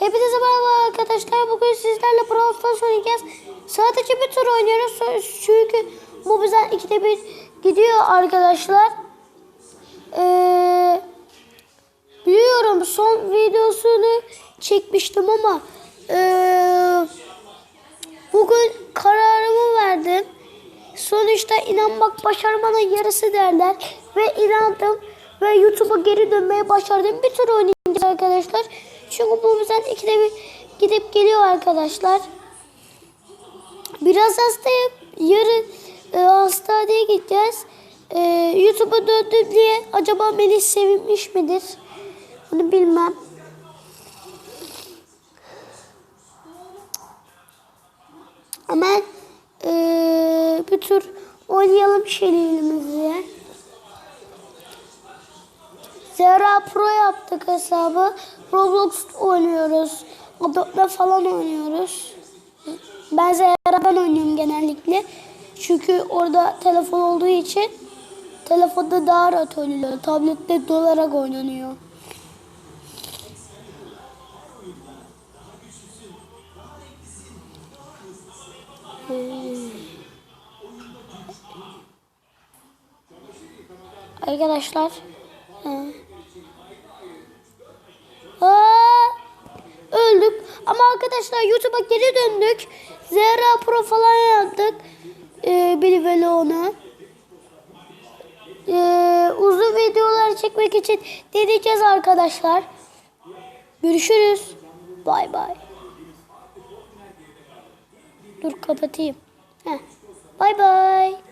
Hepinize merhaba arkadaşlar. Bugün sizlerle Brawl Stars oynayacağız. Sadece bir tur oynuyoruz. Çünkü bu bizden ikide bir gidiyor arkadaşlar. Ee, biliyorum son videosunu çekmiştim ama ee, bugün kararımı verdim. Sonuçta inanmak başarmanın yarısı derler. Ve inandım ve YouTube'a geri dönmeye başardım. Bir tur oynayacağız arkadaşlar. Çünkü bu bizden ikide bir gidip geliyor arkadaşlar. Biraz hastayım. Yarın e, hastaneye gideceğiz. E, YouTube'a döndüm diye acaba beni sevinmiş midir? Bunu bilmem. Hemen e, bir tur oynayalım şerifimizi. Zera Pro yaptık hesabı. Roblox oynuyoruz. Adobe falan oynuyoruz. Ben Zera'dan oynuyorum genellikle. Çünkü orada telefon olduğu için telefonda daha rahat oynanıyor. Tablette dolarak oynanıyor. Arkadaşlar. He. Arkadaşlar YouTube'a geri döndük. Zehra Pro falan yaptık. Ee, bir vlogunu. Ee, uzun videolar çekmek için deneyeceğiz arkadaşlar. Görüşürüz. Bay bay. Dur kapatayım. Bay bay.